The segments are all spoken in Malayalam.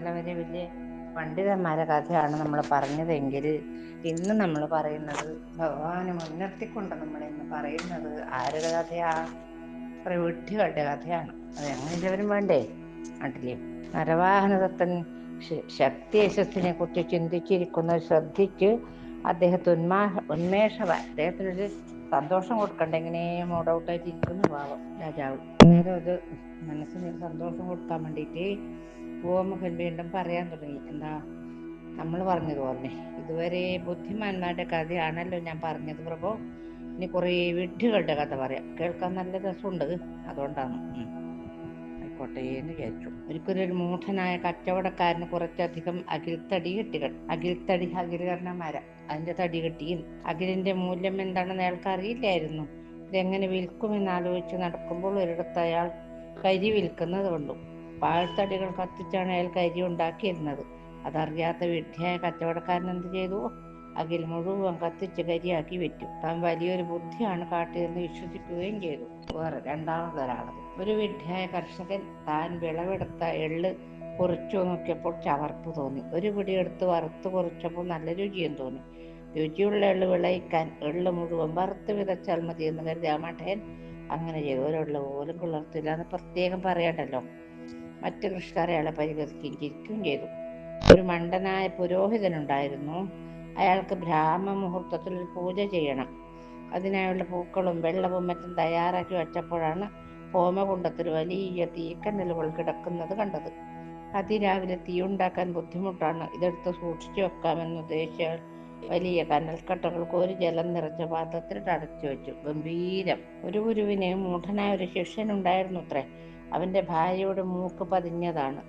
ഇന്നലെ വരെ വലിയ പണ്ഡിതന്മാരെ കഥയാണ് നമ്മൾ പറഞ്ഞതെങ്കിൽ ഇന്ന് നമ്മൾ പറയുന്നത് ഭഗവാനെ മുൻനിർത്തിക്കൊണ്ട് നമ്മൾ ഇന്ന് പറയുന്നത് ആരുടെ കഥയാ? കുറെ വിഡ്ഢികളുടെ കഥയാണ്. അത് എങ്ങനെയുള്ളവരും വേണ്ടേ? നാട്ടിലെ നരവാഹനദത്തൻ ശക്തി യശസ്സിനെ കുറിച്ച് ചിന്തിച്ചിരിക്കുന്നത് ശ്രദ്ധിച്ച് അദ്ദേഹത്തെ ഉന്മാ ഉന്മേഷവ അദ്ദേഹത്തിനൊരു സന്തോഷം കൊടുക്കണ്ട. എങ്ങനെ മൂഡ് ഔട്ടായിട്ട് ഇരിക്കുന്നു പാവം രാജാവ്. അന്നേരം അത് മനസ്സിന് സന്തോഷം കൊടുക്കാൻ വേണ്ടിയിട്ട് ഗോമുഖൻ വീണ്ടും പറയാൻ തുടങ്ങി. എന്താ നമ്മൾ പറഞ്ഞതുപോലെ ഇതുവരെ ബുദ്ധിമാന്മാരുടെ കഥയാണല്ലോ ഞാൻ പറഞ്ഞത് പ്രഭു. ഇനി കുറേ വിഡ്ഢികളുടെ കഥ പറയാം. കേൾക്കാൻ നല്ല രസമുണ്ട്. അതുകൊണ്ടാണ്. ആയിക്കോട്ടെ എന്ന് വിചാരിച്ചു. ഒരിക്കലും ഒരു മൂഢനായ കച്ചവടക്കാരന് കുറച്ചധികം അകിൽത്തടി കെട്ടികൾ അകിൽത്തടി അകിലകരണമാര മരം അതിന്റെ തടി കെട്ടിയും അകിലിന്റെ മൂല്യം എന്താണെന്ന് അയാൾക്ക് അറിയില്ലായിരുന്നു. ഇതെങ്ങനെ വിൽക്കുമെന്ന് ആലോചിച്ച് നടക്കുമ്പോൾ ഒരിടത്ത് അയാൾ കരി വിൽക്കുന്നത് കണ്ടു. പാഴ്ത്തടികൾ കത്തിച്ചാണ് അയാൾ കരി ഉണ്ടാക്കിയിരുന്നത്. അതറിയാത്ത വിഡ്ഢിയായ കച്ചവടക്കാരൻ എന്ത് ചെയ്തു? അകിൽ മുഴുവൻ കത്തിച്ച് കരിയാക്കി വെച്ചു താൻ വലിയൊരു ബുദ്ധിയാണ് കാട്ടിയതെന്ന് വിശ്വസിക്കുകയും ചെയ്തു. വേറെ രണ്ടാമതൊരാളത്. ഒരു വിഡ്ഢിയായ കർഷകൻ താൻ വിളവെടുത്ത എള്ള് കുറച്ചു നോക്കിയപ്പോൾ ചവർപ്പ് തോന്നി. ഒരു പിടി എടുത്ത് വറുത്ത് കുറച്ചപ്പോൾ നല്ല രുചിയും തോന്നി. രുചിയുള്ള എള്ള് വിളയിക്കാൻ എള്ള് മുഴുവൻ വറുത്ത് വിതച്ചാൽ മതി എന്ന് കരുതി ആ മഠയൻ അങ്ങനെ ചെയ്തു. ഒരെള്ള് പോലും കുളർത്തില്ല എന്ന് പ്രത്യേകം പറയണ്ടല്ലോ. മറ്റു കൃഷിക്കാർ അയാളെ പരിഹസിക്കുകയും ചെയ്തു. ഒരു മണ്ടനായ പുരോഹിതനുണ്ടായിരുന്നു. അയാൾക്ക് ബ്രാഹ്മ മുഹൂർത്തത്തിൽ പൂജ ചെയ്യണം. അതിനായുള്ള പൂക്കളും വെള്ളവും മറ്റും തയ്യാറാക്കി വെച്ചപ്പോഴാണ് ഹോമകുണ്ടത്തിൽ വലിയ തീക്കനലുകൾ കിടക്കുന്നത് കണ്ടത്. അതിരാവിലെ തീയുണ്ടാക്കാൻ ബുദ്ധിമുട്ടാണ്. ഇതെടുത്ത് സൂക്ഷിച്ചു വെക്കാമെന്ന് ഉദ്ദേശിച്ച വലിയ കനൽക്കട്ടകൾ കോരി ജലം നിറച്ച പാത്രത്തിൽ അടച്ചു വെച്ചു. ഗംഭീരം. ഒരു ഗുരുവിന് മൂഢനായ ഒരു ശിഷ്യനുണ്ടായിരുന്നു അത്രേ. അവന്റെ ഭാര്യയുടെ മൂക്ക് പതിഞ്ഞതാണ്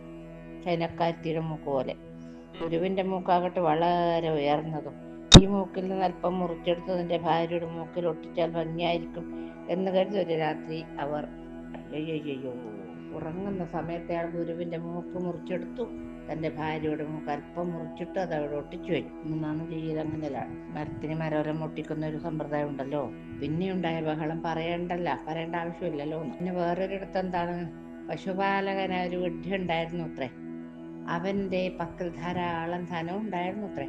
ചൈനക്കാറ്റിയുടെ മൂക്ക് പോലെ. ഗുരുവിന്റെ മൂക്കാകട്ടെ വളരെ ഉയർന്നതും. ഈ മൂക്കിൽ നിന്ന് അല്പം മുറിച്ചെടുത്തതിന്റെ ഭാര്യയുടെ മൂക്കിൽ ഒട്ടിച്ചാൽ ഭംഗിയായിരിക്കും എന്ന് കരുതി ഒരു രാത്രി അവർ അയ്യോ ഉറങ്ങുന്ന സമയത്ത് അയാൾ ഗുരുവിന്റെ മൂക്ക് മുറിച്ചെടുത്തു. തന്റെ ഭാര്യയുടെ കൽപ്പം മുറിച്ചിട്ട് അത് അവിടെ ഒട്ടിച്ചു വെച്ചു മൂന്നാമത് ചെയ്ത് അങ്ങനെയല്ലാണ് മരത്തിന് മരോലം ഒട്ടിക്കുന്ന ഒരു സമ്പ്രദായം ഉണ്ടല്ലോ. പിന്നെ ഉണ്ടായ ബഹളം പറയണ്ടല്ല. പറയേണ്ട ആവശ്യമില്ലല്ലോ പിന്നെ വേറൊരിടത്ത് എന്താണ്? പശുപാലകനായ ഒരു വിഡ്ഢി ഉണ്ടായിരുന്നു അത്രേ. അവന്റെ പക്കൽ ധാരാളം ധനം ഉണ്ടായിരുന്നു അത്രേ.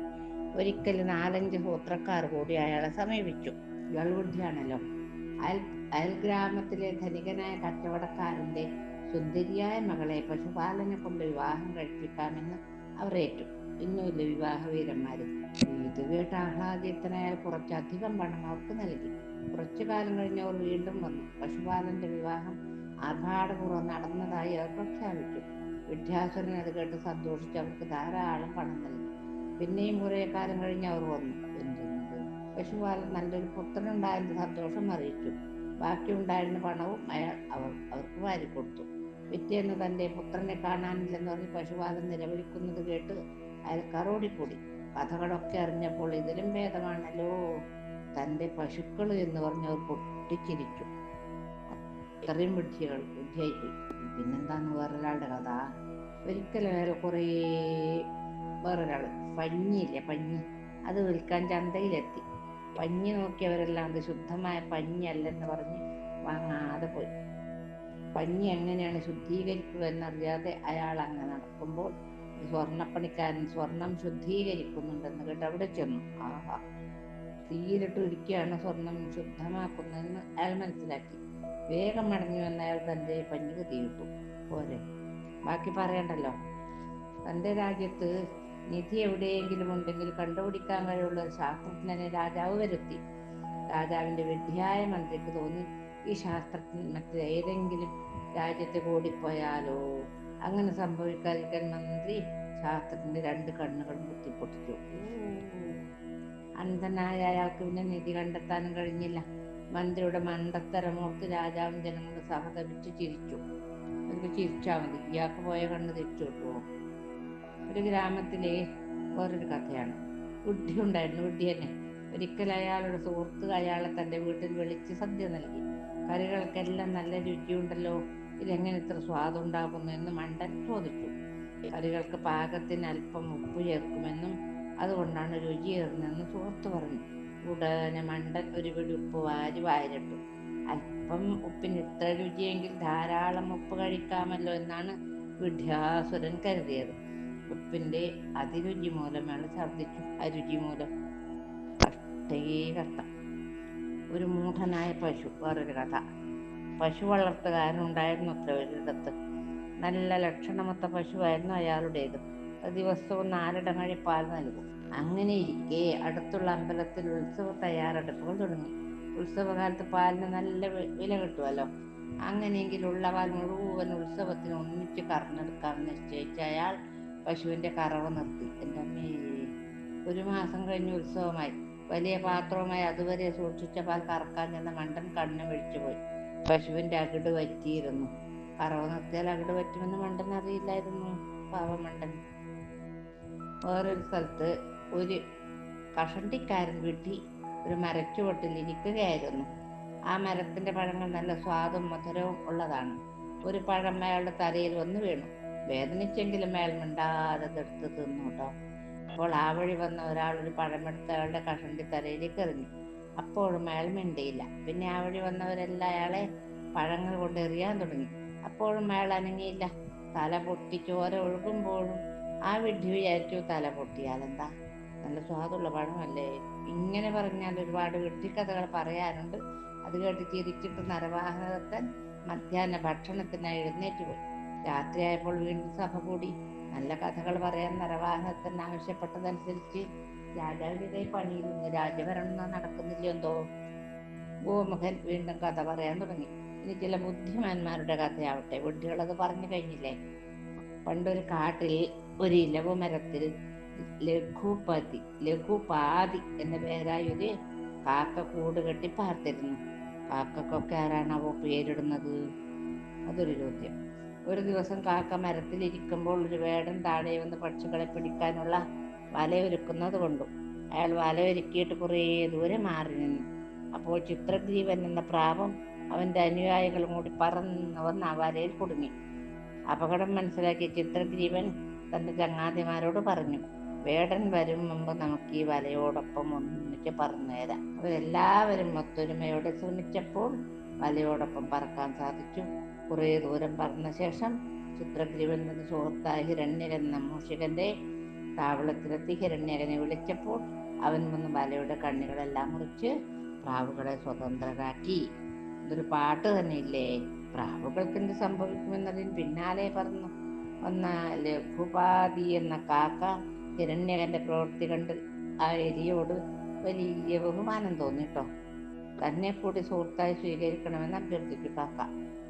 ഒരിക്കൽ നാലഞ്ച് സൂത്രക്കാർ കൂടി അയാളെ സമീപിച്ചു. ഇയാൾ വിഡ്ഢിയാണല്ലോ. അയൽ അയൽ ഗ്രാമത്തിലെ ധനികനായ കച്ചവടക്കാരന്റെ സുന്ദരിയായ മകളെ പശുപാലനെ കൊണ്ട് വിവാഹം കഴിപ്പിക്കാമെന്ന് അവർ ഏറ്റു. ഇന്നുമില്ല വിവാഹ വീരന്മാരും ഇത് കേട്ട് ആഹ്ലാദിത്തനായാൽ കുറച്ചധികം പണം അവർക്ക് നൽകി. കുറച്ചു കാലം കഴിഞ്ഞ് വീണ്ടും വന്നു. പശുപാലന്റെ വിവാഹം ആർഭാടപൂർവം നടന്നതായി അവർ പ്രഖ്യാപിച്ചു. വിദ്യാസുരൻ അത് കേട്ട് സന്തോഷിച്ച് അവർക്ക് ധാരാളം പണം നൽകി. പിന്നെയും കുറെ കാലം കഴിഞ്ഞ് അവർ വന്നു. എന്തുന്നത് പശുപാലൻ നല്ലൊരു പുത്രനുണ്ടായെന്ന് സന്തോഷം അറിയിച്ചു. ബാക്കിയുണ്ടായിരുന്ന പണവും അയാൾ അവർ അവർക്ക് വാരിക്കൊടുത്തു. പിറ്റേന്ന് തന്റെ പുത്രനെ കാണാനില്ലെന്ന് പറഞ്ഞ് പശുപാലൻ നിലവിളിക്കുന്നത് കേട്ട് അയാൾ ഓടിക്കൂടി കഥകളൊക്കെ അറിഞ്ഞപ്പോൾ ഇതിലും ഭേദമാണല്ലോ തന്റെ പശുക്കൾ എന്ന് പറഞ്ഞവർ പൊട്ടിച്ചിരിച്ചു. അത്രയും വിഡ്ഢികൾ വിഡ്ഢിയായി പോയി പിന്നെന്താന്ന് വേറൊരാളുടെ കഥ? ഒരിക്കലും അയാൾ കുറേ വേറൊരാൾ പഞ്ഞിയില്ലേ പഞ്ഞി? അത് വിൽക്കാൻ ചന്തയിലെത്തി. പഞ്ഞി നോക്കിയവരെല്ലാം അത് ശുദ്ധമായ പഞ്ഞിയല്ലെന്ന് പറഞ്ഞ് വാങ്ങാതെ പോയി. പഞ്ഞി എങ്ങനെയാണ് ശുദ്ധീകരിക്കുക എന്നറിയാതെ അയാൾ അങ്ങനെ നടക്കുമ്പോൾ സ്വർണപ്പണിക്കാരൻ സ്വർണം ശുദ്ധീകരിക്കുന്നുണ്ടെന്ന് കേട്ട് അവിടെ ചെന്നു. ആഹാ തീയിലിട്ട് ഒരിക്കുകയാണ് സ്വർണം ശുദ്ധമാക്കുന്നതെന്ന് അയാൾ മനസ്സിലാക്കി. വേഗം മടങ്ങി വന്ന അയാൾ തന്റെ പഞ്ഞിക്ക് തീയിട്ടു പോരെ. ബാക്കി പറയണ്ടല്ലോ. തന്റെ രാജ്യത്ത് നിധി എവിടെയെങ്കിലും ഉണ്ടെങ്കിൽ കണ്ടുപിടിക്കാൻ കഴിവുള്ള ശാസ്ത്രജ്ഞനെ രാജാവ് വരുത്തി. രാജാവിന്റെ വിദ്യായ മന്ത്രിക്ക് തോന്നി ഈ ശാസ്ത്രജ്ഞൻ മറ്റേതെങ്കിലും രാജ്യത്ത് കൂടിപ്പോയാലോ? അങ്ങനെ സംഭവിക്കാതിരിക്കാൻ മന്ത്രി ശാസ്ത്രത്തിന്റെ രണ്ട് കണ്ണുകളും കുത്തിപ്പൊട്ടിച്ചു. അന്ധനായ അയാൾക്ക് പിന്നെ നിധി കണ്ടെത്താനും കഴിഞ്ഞില്ല. മന്ത്രിയുടെ മണ്ടത്തരമോർത്ത് രാജാവും ജനങ്ങളും സഹതപിച്ച് ചിരിച്ചു. അവർക്ക് ചിരിച്ചാൽ മതി. ഇയാൾക്ക് പോയ കണ്ണ് തിരിച്ചു കിട്ടുമോ ഒരു ഗ്രാമത്തിലെ വേറൊരു കഥയാണ്. ബുദ്ധി ഉണ്ടായിരുന്നു. ബുദ്ധി തന്നെ. ഒരിക്കൽ അയാളുടെ സുഹൃത്ത് അയാളെ തന്റെ വീട്ടിൽ വിളിച്ച് സദ്യ നൽകി. കറികൾക്കെല്ലാം നല്ല രുചിയുണ്ടല്ലോ. ഇതെങ്ങനെ ഇത്ര സ്വാദുണ്ടാകുന്നു എന്ന് മണ്ടൻ ചോദിച്ചു. കറികൾക്ക് പാകത്തിന് അല്പം ഉപ്പ് ചേർക്കുമെന്നും അതുകൊണ്ടാണ് രുചിയേറുന്നതെന്ന് സുഹൃത്ത് പറഞ്ഞു. ഉടനെ മണ്ടൻ ഒരു പിടി ഉപ്പ് വാരി വാരിട്ടു. അല്പം ഉപ്പിന് ഇത്ര രുചിയെങ്കിൽ ധാരാളം ഉപ്പ് കഴിക്കാമല്ലോ എന്നാണ് വിഡ്യാസുരൻ കരുതിയത്. ഉപ്പിന്റെ അതിരുചി മൂലമാണ് ഛർദിച്ചു അരുചി മൂലം കഷ്ടേ കഷ്ടം. ഒരു മൂഢനായ പശു വേറൊരു കഥ. പശു വളർത്തുകാരനുണ്ടായിരുന്നു അത്ര ഒരിടത്ത്. നല്ല ലക്ഷണമൊത്ത പശുവായിരുന്നു അയാളുടേത്. ദിവസവും നാലിടം പാൽ നൽകും. അങ്ങനെ ഇരിക്കെ അടുത്തുള്ള അമ്പലത്തിൽ ഉത്സവ തയ്യാറെടുപ്പുകൾ തുടങ്ങി. ഉത്സവകാലത്ത് പാലിന് നല്ല വില കിട്ടുമല്ലോ അങ്ങനെയെങ്കിൽ ഉള്ള പാൽ മുഴുവൻ ഉത്സവത്തിന് ഒന്നിച്ച് കറന്നെടുക്കാമെന്ന് നിശ്ചയിച്ച അയാൾ പശുവിന്റെ കറവ് നിർത്തി. എന്റെ അമ്മേ ഒരു മാസം കഴിഞ്ഞ് ഉത്സവമായി. വലിയ പാത്രവുമായി അതുവരെ സൂക്ഷിച്ച പാൽ കറക്കാൻ ചെന്ന മണ്ടൻ കണ്ണു പോയി. പശുവിന്റെ അകിട് വറ്റിയിരുന്നു. കറവ് നിർത്തിയാൽ അകിട് പറ്റുമെന്ന് മണ്ടൻ അറിയില്ലായിരുന്നു. പാവമണ്ടൻ വേറൊരു സ്ഥലത്ത് ഒരു കഷണ്ടിക്കാരൻ വീട്ടിൽ ഒരു മരച്ചുവട്ടിൽ ഇരിക്കുകയായിരുന്നു. ആ മരത്തിന്റെ പഴങ്ങൾ നല്ല സ്വാദും മധുരവും ഉള്ളതാണ്. ഒരു പഴം അയാളുടെ തലയിൽ വന്ന് വീണു. വേദനിച്ചെങ്കിലും അയാൾ മിണ്ടാതെ എടുത്ത് തിന്നു കേട്ടോ. അപ്പോൾ ആ വഴി വന്ന ഒരാൾ ഒരു പഴമെടുത്ത് അയാളുടെ കഷണ്ടി തലയിലേക്ക് എറിഞ്ഞു അപ്പോഴും അയാൾ മിണ്ടിയില്ല. പിന്നെ ആ വഴി വന്നവരെല്ലാം അയാളെ പഴങ്ങൾ കൊണ്ട് എറിയാൻ തുടങ്ങി. അപ്പോഴും അയാൾ അനങ്ങിയില്ല. തല പൊട്ടി ചോര ഒഴുകുമ്പോഴും ആ വിഡ്ഢി വിചാരിച്ചു തല പൊട്ടിയാലെന്താ നല്ല സ്വാദുള്ള പഴമല്ലേ? ഇങ്ങനെ പറഞ്ഞാൽ ഒരുപാട് വിഡ്ഢിക്കഥകൾ പറയാനുണ്ട്. അത് കേട്ട് ചിരിച്ചിട്ട് നരവാഹകത്തൻ മധ്യാഹ്ന ഭക്ഷണത്തിനായി എഴുന്നേറ്റ് പോയി. രാത്രിയായപ്പോൾ വീണ്ടും സഭ കൂടി. നല്ല കഥകൾ പറയാൻ നരവാഹകത്തൻ ആവശ്യപ്പെട്ടതനുസരിച്ച് രാജാവിന്റെ പണിയിരുന്നു രാജഭരണം നടക്കുന്നില്ല എന്തോ. ഗോമുഖൻ വീണ്ടും കഥ പറയാൻ തുടങ്ങി. ഇനി ചില ബുദ്ധിമാന്മാരുടെ കഥയാവട്ടെ. വിഡ്ഢികളത് പറഞ്ഞു കഴിഞ്ഞില്ലേ? പണ്ടൊരു കാട്ടിൽ ഒരു ഇലവ് മരത്തിൽ ലഘുപതി ലഘുപാതി എന്ന പേരായ ഒരു കാക്ക കൂട് കെട്ടി പാർത്തിരുന്നു. കാക്കക്കൊക്കെ ആരാണാവോ പേരിടുന്നത്? അതൊരു ചോദ്യം. ഒരു ദിവസം കാക്ക മരത്തിലിരിക്കുമ്പോൾ ഒരു വേടൻ താഴെ വന്ന് പക്ഷികളെ പിടിക്കാനുള്ള വലയൊരുക്കുന്നത് കൊണ്ടു. അയാൾ വലയൊരുക്കിയിട്ട് കുറേ ദൂരെ മാറി നിന്നു. അപ്പോൾ ചിത്രഗ്രീവൻ എന്ന പ്രാവം അവന്റെ അനുയായികളും കൂടി പറന്ന് വന്ന് ആ വലയിൽ കുടുങ്ങി. അപകടം മനസ്സിലാക്കിയ ചിത്രഗ്രീവൻ തന്റെ ചങ്ങാതിമാരോട് പറഞ്ഞു വേടൻ വരും മുമ്പ് നമുക്ക് ഈ വലയോടൊപ്പം ഒന്നിച്ച് പറന്നുതരാം അവരെല്ലാവരും ഒത്തൊരുമയോടെ ശ്രമിച്ചപ്പോൾ വലയോടൊപ്പം പറക്കാൻ സാധിച്ചു. കുറേ ദൂരം പറഞ്ഞ ശേഷം ചിത്രഗ്രീവൻ നിന്ന് സുഹൃത്തായ ഹിരണ്യകൻ എന്ന മൂഷികന്റെ താവളത്തിലെത്തി. ഹിരണ്യകനെ വിളിച്ചപ്പോൾ അവൻ വന്ന് ബാലയുടെ കണ്ണുകളെല്ലാം മുറിച്ച് പ്രാവുകളെ സ്വതന്ത്രരാക്കി. ഇതൊരു പാട്ട് തന്നെ ഇല്ലേ പ്രാവുകൾക്ക് എന്ത് സംഭവിക്കുമെന്നതിന് പിന്നാലെ പറഞ്ഞു. വന്ന ലഘുപാതി എന്ന കാക്ക ഹിരണ്യകന്റെ പ്രവൃത്തി കണ്ട് ആ എലിയോട് വലിയ ബഹുമാനം തോന്നിട്ടോ തന്നെ കൂടി സുഹൃത്തായി സ്വീകരിക്കണമെന്ന് അഭ്യർത്ഥിച്ചു കാക്ക.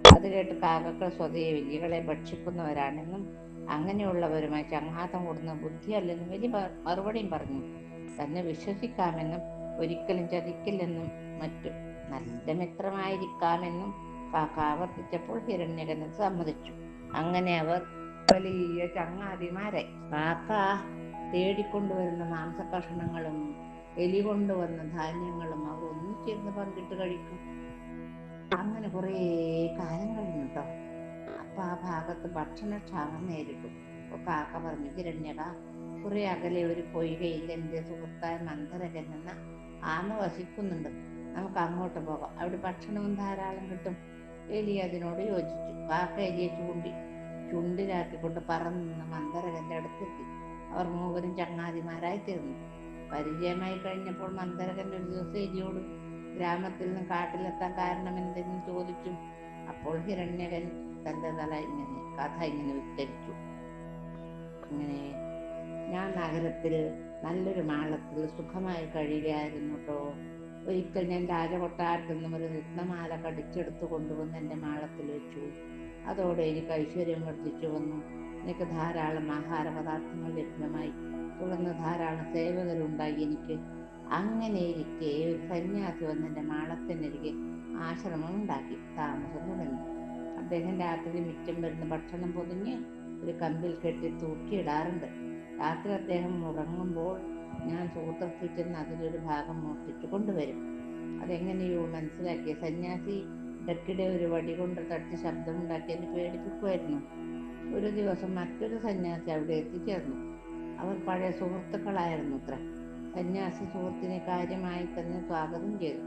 അത് കേട്ട് കാക്കകൾ സ്വതേ എലികളെ ഭക്ഷിക്കുന്നവരാണെന്നും അങ്ങനെയുള്ളവരുമായി ചങ്ങാത്തം കൂടുന്ന ബുദ്ധിയല്ലെന്നും വലിയ മറുപടിയും പറഞ്ഞു. തന്നെ വിശ്വസിക്കാമെന്നും ഒരിക്കലും ചതിക്കില്ലെന്നും മറ്റും നല്ല മിത്രമായിരിക്കാമെന്നും കാക്ക ആവർത്തിച്ചപ്പോൾ ഹിരണ്യകന് സമ്മതിച്ചു. അങ്ങനെ അവർ വലിയ ചങ്ങാതിമാരെ കാക്ക തേടിക്കൊണ്ടുവരുന്ന മാംസകഷണങ്ങളും എലി കൊണ്ടുവന്ന ധാന്യങ്ങളും അവർ ഒന്നിച്ചിരുന്ന് പങ്കിട്ട് കഴിക്കും. അങ്ങനെ കുറേ കാലം കഴിഞ്ഞു കേട്ടോ. അപ്പൊ ആ ഭാഗത്ത് ഭക്ഷണക്ഷാമം നേരിട്ടു. അപ്പൊ കാക്ക പറഞ്ഞു കിരണ്യട കുറെ അകലെ ഒരു പൊയ്കയിൽ എന്റെ സുഹൃത്തായ മന്ദരകൻ എന്ന ആമ വസിക്കുന്നുണ്ട്. നമുക്ക് അങ്ങോട്ട് പോകാം. അവിടെ ഭക്ഷണവും ധാരാളം കിട്ടും. എലി അതിനോട് യോജിച്ചു. കാക്ക എലിയെ ചൂണ്ടി ചുണ്ടിലാക്കിക്കൊണ്ട് പറന്ന് മന്ദരകന്റെ അടുത്തെത്തി. അവർ മൂവരും ചങ്ങാതിമാരായി തീർന്നു. പരിചയമായി കഴിഞ്ഞപ്പോൾ മന്ദരകൻ ഒരു ദിവസം എലിയോട് ഗ്രാമത്തിൽ നിന്ന് കാട്ടിലെത്താൻ കാരണം എന്തെന്ന് ചോദിച്ചു അപ്പോൾ ഹിരണ്യകൻ തന്റെ തല ഇങ്ങനെ കഥ ഇങ്ങനെ വിസ്തരിച്ചു അങ്ങനെ ഞാൻ നഗരത്തിൽ നല്ലൊരു മാളത്തിൽ സുഖമായി കഴിയുകയായിരുന്നു കേട്ടോ ഒരിക്കൽ ഞാൻ രാജകൊട്ടാരത്തിൽ നിന്നും ഒരു രത്നമാല കടിച്ചെടുത്ത് കൊണ്ടുവന്ന് എന്റെ മാളത്തിൽ വെച്ചു. അതോടെ എനിക്ക് ഐശ്വര്യം വർദ്ധിച്ചു വന്നു. എനിക്ക് ധാരാളം ആഹാര പദാർത്ഥങ്ങൾ ലഭ്യമായി. തുടർന്ന് ധാരാളം സേവകരുണ്ടായി എനിക്ക്. അങ്ങനെ ഇരിക്കെ ഒരു സന്യാസി വന്ന് എന്റെ മാളത്തിനരികെ ആശ്രമം ഉണ്ടാക്കി താമസം തുടങ്ങി. അദ്ദേഹം രാത്രി മിച്ചം വരുന്ന ഭക്ഷണം പൊതിഞ്ഞ് ഒരു കമ്പിൽ കെട്ടി തൂക്കിയിടാറുണ്ട്. രാത്രി അദ്ദേഹം ഉറങ്ങുമ്പോൾ ഞാൻ സൂത്രത്തിൽ ചെന്ന് അതിലൊരു ഭാഗം മോഷ്ടിച്ചു കൊണ്ടുവരും. അതെങ്ങനെയോ മനസ്സിലാക്കിയ സന്യാസി ഇടയ്ക്കിടെ ഒരു വടി കൊണ്ട് തട്ടി ശബ്ദമുണ്ടാക്കി എന്നെ പേടിപ്പിക്കുമായിരുന്നു ഒരു ദിവസം മറ്റൊരു സന്യാസി അവിടെ എത്തിച്ചേർന്നു. അവർ പഴയ സുഹൃത്തുക്കളായിരുന്നു അത്ര. സന്യാസി സുഹൃത്തിനെ കാര്യമായി തന്നെ സ്വാഗതം ചെയ്തു.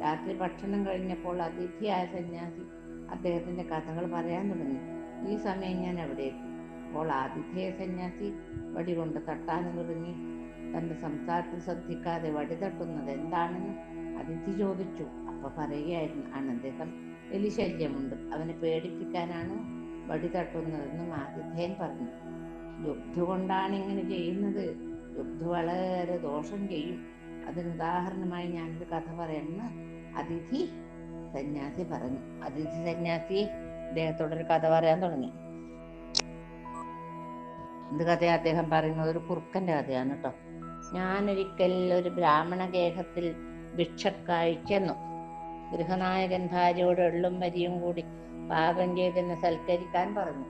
രാത്രി ഭക്ഷണം കഴിഞ്ഞപ്പോൾ അതിഥിയായ സന്യാസി അദ്ദേഹത്തിന്റെ കഥകൾ പറയാൻ തുടങ്ങി. ഈ സമയം ഞാൻ അവിടെ അപ്പോൾ ആതിഥേയ സന്യാസി വടി കൊണ്ട് തട്ടാനും തുടങ്ങി. തന്റെ സംസാരത്തിൽ ശ്രദ്ധിക്കാതെ വടി തട്ടുന്നത് എന്താണെന്ന് അതിഥി ചോദിച്ചു. അപ്പൊ പറയുകയായിരുന്നു ആണ് അദ്ദേഹം എലിശല്യമുണ്ട് അവനെ പേടിപ്പിക്കാനാണ് വടി തട്ടുന്നതെന്നും ആതിഥേയൻ പറഞ്ഞു. യുദ്ധ കൊണ്ടാണ് ഇങ്ങനെ ചെയ്യുന്നത്. ലുബ്ധ വളരെ ദോഷം ചെയ്യും. അതിന് ഉദാഹരണമായി ഞാനൊരു കഥ പറയണമെന്ന് അതിഥി സന്യാസി പറഞ്ഞു. അതിഥി സന്യാസി അദ്ദേഹത്തോടൊരു കഥ പറയാൻ തുടങ്ങി. എന്ത് കഥയാണ് അദ്ദേഹം പറയുന്നത്? ഒരു കുറുക്കന്റെ കഥയാണ് കേട്ടോ. ഞാനൊരിക്കൽ ഒരു ബ്രാഹ്മണ ഗേഹത്തിൽ ഭിക്ഷക്കായി ചെന്നു. ഗൃഹനായകൻ ഭാര്യയോട് എള്ളും വരിയും കൂടി പാകം ചെയ്തെന്നെ സൽക്കരിക്കാൻ പറഞ്ഞു.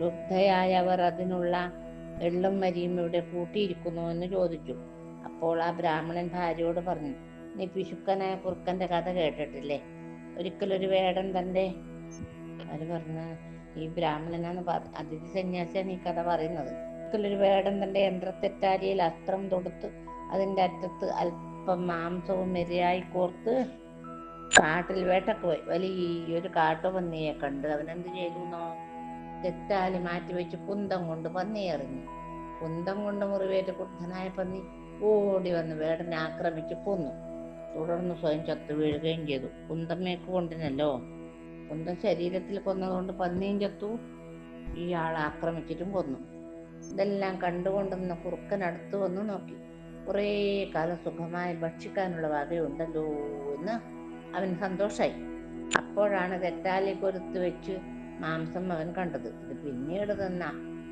ലുബ്ധയായവർ അതിനുള്ള എള്ളും വരിയും ഇവിടെ കൂട്ടിയിരിക്കുന്നു എന്ന് ചോദിച്ചു. അപ്പോൾ ആ ബ്രാഹ്മണൻ ഭാര്യയോട് പറഞ്ഞു നീ പിശുക്കനായ കുറുക്കന്റെ കഥ കേട്ടിട്ടില്ലേ? ഒരിക്കലൊരു വേടൻ തന്റെ അവർ പറഞ്ഞ ഈ ബ്രാഹ്മണനാന്ന് അതിഥി സന്യാസിയാണ് ഈ കഥ പറയുന്നത്. ഒരിക്കലൊരു വേടൻ തന്റെ യന്ത്രത്തെറ്റാരിയിൽ അസ്ത്രം തൊടുത്ത് അതിന്റെ അറ്റത്ത് അല്പം മാംസവും മെരിയായി കോർത്ത് കാട്ടിൽ വേട്ടക്ക് പോയി. വലിയൊരു കാട്ടുപന്നിയെ കണ്ട് അവനെന്ത് ചെയ്തു തെറ്റാലി മാറ്റി വെച്ച് കുന്തം കൊണ്ട് പന്നി എറിഞ്ഞു. കുന്തം കൊണ്ട് മുറിവേറ്റ് കുട്ടനായ പന്നി ഓടി വന്ന് വേടനെ ആക്രമിച്ച് കൊന്നു. തുടർന്ന് സ്വയം ചത്തു വീഴുകയും ചെയ്തു. കുന്തം മേക്ക് കൊണ്ടിനല്ലോ. കുന്തം ശരീരത്തിൽ കൊന്നതുകൊണ്ട് പന്നിയും ചത്തു. ഇയാൾ ആക്രമിച്ചിട്ടും കൊന്നു. ഇതെല്ലാം കണ്ടുകൊണ്ടിരുന്ന കുറുക്കൻ അടുത്ത് വന്നു നോക്കി. കുറേ കാലം സുഖമായി ഭക്ഷിക്കാനുള്ള വകയുണ്ടല്ലോ എന്ന് അവൻ സന്തോഷായി. അപ്പോഴാണ് തെറ്റാലി കൊരുത്ത് വെച്ച് മാംസം അവൻ കണ്ടത്. ഇത് പിന്നീട് തന്ന.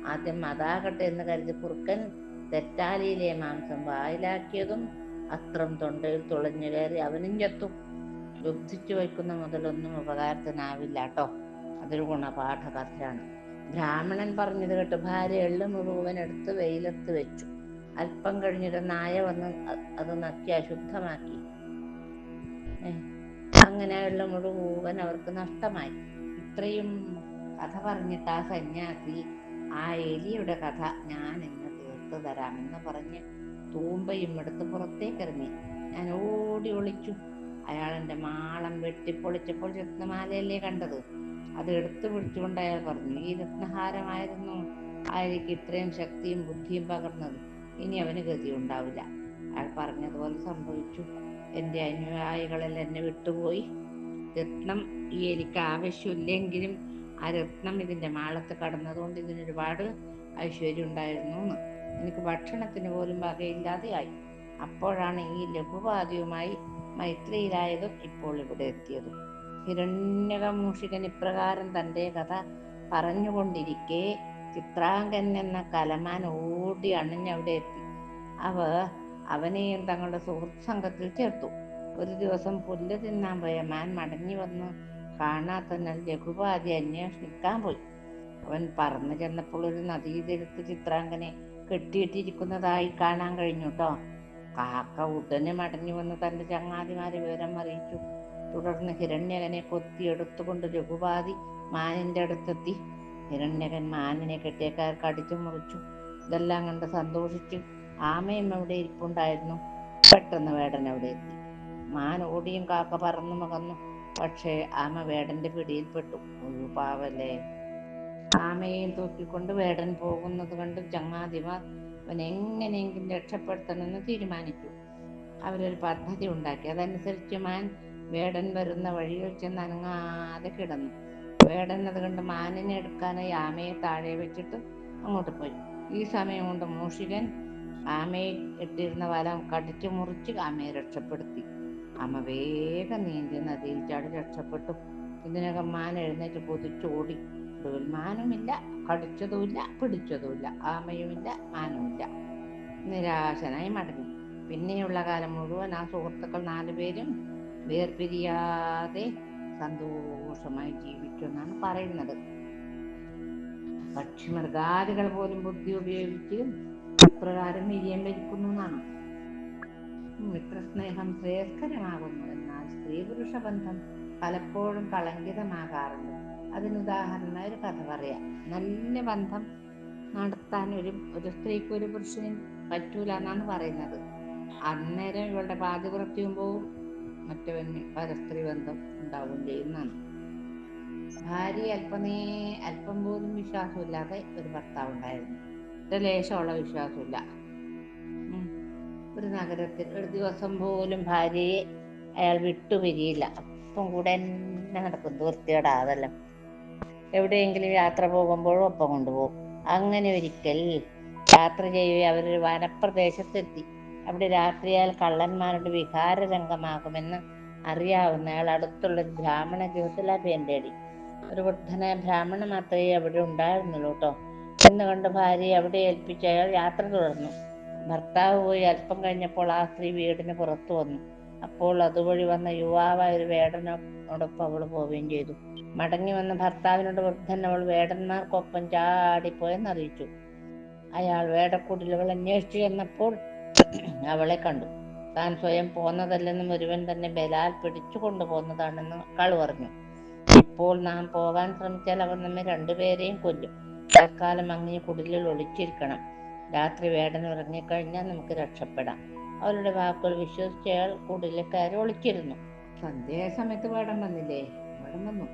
ആദ്യം അതാകട്ടെ എന്ന് കരുതി കുറുക്കൻ തെറ്റാലിയിലെ മാംസം വായിലാക്കിയതും അസ്ത്രം തൊണ്ടയിൽ തുളഞ്ഞു കയറി അവനും ചത്തു. ലുബ്ധിച്ചു വയ്ക്കുന്ന മുതലൊന്നും ഉപകാരത്തിനാവില്ല കേട്ടോ അതൊരു ഗുണപാഠകഥയാണ്. ബ്രാഹ്മണൻ പറഞ്ഞത് കേട്ട് ഭാര്യ എള്ളു മുഴുവൻ എടുത്ത് വെയിലത്ത് വെച്ചു. അല്പം കഴിഞ്ഞിട്ട് നായ വന്ന് അത് നക്കി അശുദ്ധമാക്കി. അങ്ങനെ എള്ളു മുഴുവൻ അവർക്ക് നഷ്ടമായി. ഇത്രയും കഥ പറഞ്ഞിട്ട് ആ സന്യാസി ആ എലിയുടെ കഥ ഞാൻ ഇന്ന് തീർത്തു തരാമെന്ന് പറഞ്ഞ് തൂമ്പയും എടുത്ത് പുറത്തേക്ക് ഇറങ്ങി. ഞാൻ ഓടി ഒളിച്ചു. അയാൾ എന്റെ മാളം വെട്ടിപ്പൊളിച്ചപ്പോൾ രത്നമാലയല്ലേ കണ്ടത്? അത് എടുത്തു പിടിച്ചുകൊണ്ട് അയാൾ പറഞ്ഞു ഈ രത്നഹാരമായിരുന്നു. ആയിരിക്കും ഇത്രയും ശക്തിയും ബുദ്ധിയും പകർന്നത്. ഇനി അവന് ഗതി ഉണ്ടാവില്ല. അയാൾ പറഞ്ഞതുപോലെ സംഭവിച്ചു. എന്റെ അനുയായികളെല്ലാം എന്നെ വിട്ടുപോയി. രത്നം ഈ എനിക്ക് ആവശ്യമില്ലെങ്കിലും ആ രത്നം ഇതിന്റെ മാളത്ത് കടന്നതുകൊണ്ട് ഇതിന് ഒരുപാട് ഐശ്വര്യം ഉണ്ടായിരുന്നു എന്ന്. എനിക്ക് ഭക്ഷണത്തിന് പോലും വകയില്ലാതെയായി. അപ്പോഴാണ് ഈ ലഘുപാതിയുമായി മൈത്രിയിലായതും ഇപ്പോൾ ഇവിടെ എത്തിയതും. ഹിരണ്യകമൂഷികൻ ഇപ്രകാരം തന്റെ കഥ പറഞ്ഞുകൊണ്ടിരിക്കെ ചിത്രാംഗൻ എന്ന കലമാൻ ഓടി അണിഞ്ഞവിടെ എത്തി. അവ അവനെയും തങ്ങളുടെ സുഹൃത്ത് സംഘത്തിൽ ചേർത്തു. ഒരു ദിവസം പുല്ല് തിന്നാൻ പോയ മാൻ മടങ്ങി വന്ന്. കാണാത്തന്നാൽ രഘുപാതി അന്വേഷിക്കാൻ പോയി. അവൻ പറന്നു ചെന്നപ്പോൾ ഒരു നദീതീരത്ത് ചിത്രാങ്കനെ കെട്ടിയിട്ടിരിക്കുന്നതായി കാണാൻ കഴിഞ്ഞു കേട്ടോ കാക്ക ഉടനെ മടങ്ങി വന്ന് തന്റെ ചങ്ങാതിമാരെ വിവരം അറിയിച്ചു. തുടർന്ന് ഹിരണ്യകനെ കൊത്തിയെടുത്തുകൊണ്ട് രഘുപാതി മാനിന്റെ അടുത്തെത്തി. ഹിരണ്യകൻ മാനിനെ കെട്ടിയക്കാർക്ക് അടിച്ചു മുറിച്ചു. ഇതെല്ലാം കണ്ട് സന്തോഷിച്ച് ആമയും അവിടെ ഇരിപ്പുണ്ടായിരുന്നു? പെട്ടെന്ന് വേടൻ അവിടെ എത്തി? മാൻ ഓടിയും കാക്ക പറന്നു മകന്നു. പക്ഷേ ആമ വേടന്റെ പിടിയിൽപ്പെട്ടു. ഒരു പാവല്ലേ. ആമയെയും തൂക്കിക്കൊണ്ട് വേടൻ പോകുന്നത് കണ്ട് ചങ്ങാതിമാർ അവൻ എങ്ങനെയെങ്കിലും രക്ഷപ്പെടുത്തണമെന്ന് തീരുമാനിച്ചു. അവരൊരു പദ്ധതി ഉണ്ടാക്കി. അതനുസരിച്ച് മാൻ വേടൻ വരുന്ന വഴിയിൽ ചെന്ന് അനങ്ങാതെ കിടന്നു. വേടൻ അത് കണ്ട് മാനിനെ എടുക്കാനായി ആമയെ താഴെ വെച്ചിട്ട് അങ്ങോട്ട് പോയി. ഈ സമയം കൊണ്ട് മൂഷികൻ ആമയെ ഇട്ടിരുന്ന വല കടിച്ചു മുറിച്ച് ആമയെ രക്ഷപ്പെടുത്തി. ആമ വേഗം നീന്തി നദിയിൽ ചാടി രക്ഷപ്പെട്ടു. ഇതിനകം മാൻ എഴുന്നേറ്റ് ഒടുവിൽ മാനുമില്ല കടിച്ചതുമില്ല പിടിച്ചതുമില്ല ആമയുമില്ല മാനുമില്ല. നിരാശനായി മടങ്ങി. പിന്നെയുള്ള കാലം മുഴുവൻ ആ സുഹൃത്തുക്കൾ നാലുപേരും വേർപിരിയാതെ സന്തോഷമായി ജീവിച്ചു എന്നാണ് പറയുന്നത്. പക്ഷി മൃഗാദികൾ പോലും ബുദ്ധി ഉപയോഗിച്ച് ഇപ്രകാരം വിജയം വരിക്കുന്നു എന്നാണ്. മിത്രസ്നേഹം ശ്രേയസ്കരമാകുന്നു എന്നാൽ സ്ത്രീ പുരുഷ ബന്ധം പലപ്പോഴും കളങ്കിതമാകാറുണ്ട്. അതിന് ഉദാഹരണമായി ഒരു കഥ പറയാം. നല്ല ബന്ധം നടത്താൻ ഒരു ഒരു സ്ത്രീക്ക് ഒരു പുരുഷനും പറ്റൂല എന്നാണ് പറയുന്നത്. അന്നേരം ഇവളുടെ പാതിവൃത്യം പോവും മറ്റവന് പരസ്ത്രീ ബന്ധം ഉണ്ടാവുകയും ചെയ്യുന്നതാണ്. ഭാര്യ അല്പനേ അല്പം പോലും വിശ്വാസമില്ലാതെ ഒരു ഭർത്താവ് ഉണ്ടായിരുന്നു ലേശമുള്ള വിശ്വാസമില്ല. ഒരു നഗരത്തിൽ ഒരു ദിവസം പോലും ഭാര്യയെ അയാൾ വിട്ടുപിരിയില്ല അപ്പം കൂടെ തന്നെ നടക്കും വൃത്തികേടാതെല്ലാം എവിടെയെങ്കിലും യാത്ര പോകുമ്പോഴും ഒപ്പം കൊണ്ടുപോകും. അങ്ങനെ ഒരിക്കൽ യാത്ര ചെയ്യവേ അവരൊരു വനപ്രദേശത്തെത്തി. അവിടെ രാത്രിയാൽ കള്ളന്മാരുടെ വികാരരംഗമാകുമെന്ന് അറിയാവുന്ന അയാൾ അടുത്തുള്ള ബ്രാഹ്മണ അഭയം തേടി. ഒരു വൃദ്ധനായ ബ്രാഹ്മണ മാത്രമേ അവിടെ ഉണ്ടായിരുന്നുള്ളൂ കേട്ടോ. എന്നുകൊണ്ട് ഭാര്യയെ അവിടെ ഏൽപ്പിച്ച് അയാൾ യാത്ര തുടർന്നു. ഭർത്താവ് പോയി അല്പം കഴിഞ്ഞപ്പോൾ ആ സ്ത്രീ വീടിന് പുറത്തു വന്നു. അപ്പോൾ അതുവഴി വന്ന യുവാവായ ഒരു വേടനോടൊപ്പം അവൾ പോവുകയും ചെയ്തു. മടങ്ങി വന്ന ഭർത്താവിനോട് വൃദ്ധൻ അവൾ വേടന്മാർക്കൊപ്പം ചാടിപ്പോയെന്ന് അറിയിച്ചു. അയാൾ വേടക്കുടിലുകൾ അന്വേഷിച്ചു ചെന്നപ്പോൾ അവളെ കണ്ടു. താൻ സ്വയം പോന്നതല്ലെന്നും ഒരുവൻ തന്നെ ബലാൽ പിടിച്ചു കൊണ്ടുപോകുന്നതാണെന്ന് കളു പറഞ്ഞു. ഇപ്പോൾ നാം പോകാൻ ശ്രമിച്ചാൽ അവർ നമ്മെ രണ്ടുപേരെയും കൊല്ലും. തൽക്കാലം അങ്ങനെ കുടിലിൽ ഒളിച്ചിരിക്കണം. രാത്രി വേടൻ ഉറങ്ങിക്കഴിഞ്ഞാൽ നമുക്ക് രക്ഷപ്പെടാം. അവരുടെ വാക്കുകൾ വിശ്വസിച്ച് അയാൾ കുടിലെ കയറി ഒളിച്ചിരുന്നു സന്ധ്യാസമയത്ത് വേടം വന്നില്ലേ? വേടം വന്നു.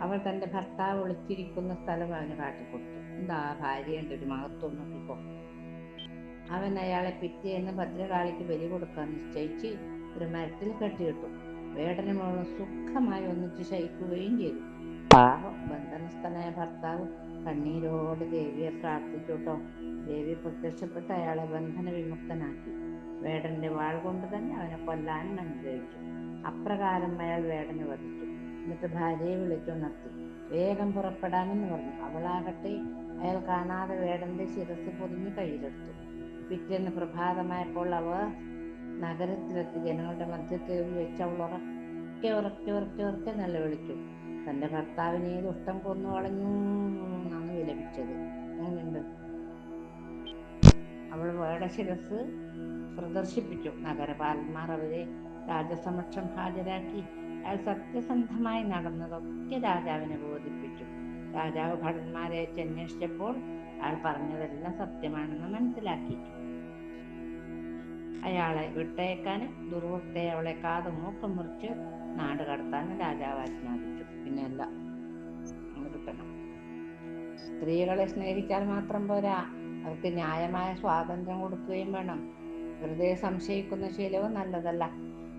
അവൾ തന്റെ ഭർത്താവ് ഒളിച്ചിരിക്കുന്ന സ്ഥലം അവന് കാട്ടിക്കൊടുത്തു. എന്താ ഭാര്യയുണ്ട് ഒരു മഹത്വം നോക്കിക്കോ. അവൻ അയാളെ പിറ്റേന്ന് ഭദ്രകാളിക്ക് ബലി കൊടുക്കാൻ നിശ്ചയിച്ച് ഒരു മരത്തിൽ കെട്ടിയിട്ടു. വേടനുമോളും സുഖമായി ഒന്നിച്ച് ശയിക്കുകയും ചെയ്തു. പാവം ബന്ധനസ്ഥനായ ഭർത്താവ് കണ്ണീരോട് ദേവിയെ പ്രാർത്ഥിച്ചു കേട്ടോ ദേവി പ്രത്യക്ഷപ്പെട്ട് അയാളെ ബന്ധന വിമുക്തനാക്കി. വേടന്റെ വാൾ കൊണ്ട് തന്നെ അവനെ കൊല്ലാൻ അനുഗ്രഹിച്ചു. അപ്രകാരം അയാൾ വേടനെ വധിച്ചു. എന്നിട്ട് ഭാര്യയെ വിളിച്ചുണർത്തി വേഗം പുറപ്പെടാമെന്ന് പറഞ്ഞു. അവളാകട്ടെ അയാൾ കാണാതെ വേടന്റെ ശിരസ് പൊതിഞ്ഞ് കയ്യിലെടുത്തു. പിറ്റേന്ന് പ്രഭാതമായപ്പോൾ അവ നഗരത്തിലെത്തി. ജനങ്ങളുടെ മധ്യത്തിൽ വെച്ച് അവൾ ഉറക്കെ ഉറക്കെ ഉറക്കെ ഉറക്കെ നിലവിളിച്ചു. തന്റെ ഭർത്താവിനെ ദുഷ്ടം കൊന്നു കളഞ്ഞു. വിലപിച്ചത് അങ്ങനെയുണ്ട് അവൾ വേടശിരസ് പ്രദർശിപ്പിച്ചു. നഗരപാലന്മാർ അവരെ രാജസമക്ഷം ഹാജരാക്കി. അയാൾ സത്യസന്ധമായി നടന്നതൊക്കെ രാജാവിനെ ബോധിപ്പിച്ചു. രാജാവ് ഭടന്മാരെ അന്വേഷിച്ചപ്പോൾ അയാൾ പറഞ്ഞതെല്ലാം സത്യമാണെന്ന് മനസ്സിലാക്കി. അയാളെ വിട്ടയക്കാനും ദുർവൃത്തയെ അവളെ കാതും മൂക്കം മുറിച്ച് നാട് കടത്താനും രാജാവ് ആജ്ഞാപിച്ചു. പിന്നെല്ലാം സ്ത്രീകളെ സ്നേഹിച്ചാൽ മാത്രം പോരാ. അവർക്ക് ന്യായമായ സ്വാതന്ത്ര്യം കൊടുക്കുകയും വേണം. വെറുതെ സംശയിക്കുന്ന ശീലവും നല്ലതല്ല.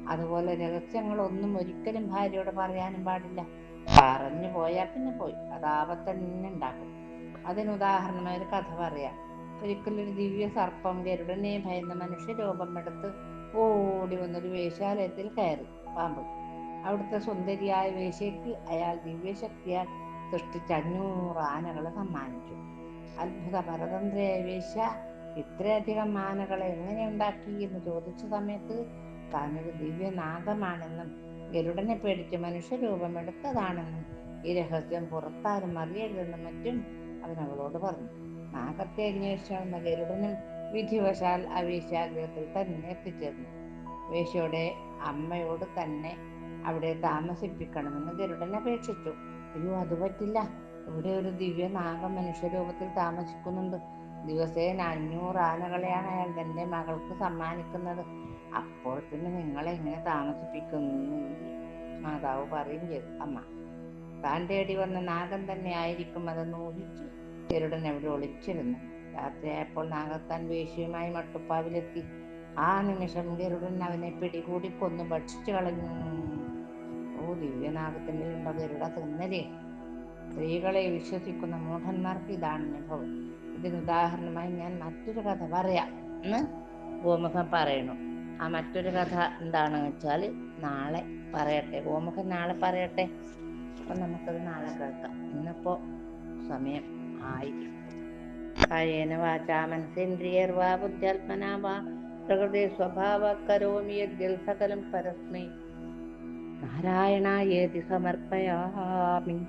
അതുപോലെ രഹസ്യങ്ങളൊന്നും ഒരിക്കലും ഭാര്യയോട് പറയാനും പാടില്ല. പറഞ്ഞു പോയാൽ പിന്നെ പോയി. അത് ആപത്തന്നെ ഉണ്ടാക്കും. അതിന് ഉദാഹരണമായ ഒരു കഥ പറയാം. ഒരിക്കലൊരു ദിവ്യ സർപ്പം ഗരുഡനെ ഭയന്ന മനുഷ്യ രൂപമെടുത്ത് ഓടി വന്നൊരു വേശ്യാലയത്തിൽ കയറി പാമ്പ്. അവിടുത്തെ സുന്ദരിയായ വേശ്യക്ക് അയാൾ ദിവ്യശക്തിയാൽ സൃഷ്ടിച്ച അഞ്ഞൂറ് ആനകളെ സമ്മാനിച്ചു. അത്ഭുത പരതന്ത്രയായ വേശ്യ ഇത്രയധികം ആനകളെ എങ്ങനെ ഉണ്ടാക്കി എന്ന് ചോദിച്ച സമയത്ത് താനൊരു ദിവ്യനാഗമാണെന്നും ഗരുഡനെ പേടിച്ച് മനുഷ്യരൂപമെടുത്തതാണെന്നും ഈ രഹസ്യം പുറത്താരും അറിയരുതെന്നും മറ്റും അവൻ അവളോട് പറഞ്ഞു. നാഗത്തെ അന്വേഷിച്ചു ഗരുടനും വിധിവശാൽ ആ വേശ്യാഗ്രഹത്തിൽ തന്നെ എത്തിച്ചേർന്നു. വേശ്യയുടെ അമ്മയോട് തന്നെ അവിടെ താമസിപ്പിക്കണമെന്ന് ഗരുഡൻ അപേക്ഷിച്ചു. അയ്യോ അത് പറ്റില്ല. ഇവിടെ ഒരു ദിവ്യ നാഗം മനുഷ്യരൂപത്തിൽ താമസിക്കുന്നുണ്ട്. ദിവസേന അഞ്ഞൂറ് ആനകളെയാണ് അയാൾ തന്റെ മകൾക്ക് സമ്മാനിക്കുന്നത്. അപ്പോൾ പിന്നെ നിങ്ങളെ എങ്ങനെ താമസിപ്പിക്കുന്നു. മാതാവ് പറയും ചെയ്തു അമ്മ. താൻ തേടി വന്ന നാഗം തന്നെ ആയിരിക്കും അതെന്ന് ഊഹിച്ച് ഗരുഡൻ എവിടെ ഒളിച്ചിരുന്നു. രാത്രിയായപ്പോൾ നാഗത്താൻ വേശ്യയുമായി മട്ടുപ്പാവിലെത്തി. ആ നിമിഷം ഗരുഡൻ അവനെ പിടികൂടി കൊന്നു ഭക്ഷിച്ചു കളഞ്ഞു. ഓ ദിവ്യനാഗത്തിന്റെ ഉണ്ടോ ഗരുഡ സ്ത്രീകളെ വിശ്വസിക്കുന്ന മൂഢന്മാർക്ക് ഇതാണ് അനുഭവം. ഇതിന് ഉദാഹരണമായി ഞാൻ മറ്റൊരു കഥ പറയാം. എന്ന് ഗോമുഖം പറയണു. ആ മറ്റൊരു കഥ എന്താണെന്ന് വെച്ചാൽ നാളെ പറയട്ടെ. ഗോമുഖം നാളെ പറയട്ടെ. അപ്പൊ നമുക്കത് നാളെ കേൾക്കാം. ഇന്നിപ്പോ സമയം ആയി. കായേന വാചാ മനസേന്ദ്രിയർവാ ബുദ്ധ്യാത്മനാ വാ. പ്രകൃതി സ്വഭാവ കരോമിയ യദ്യൽ സകലം പരസ്മൈ. नारायणाय समर्पयामि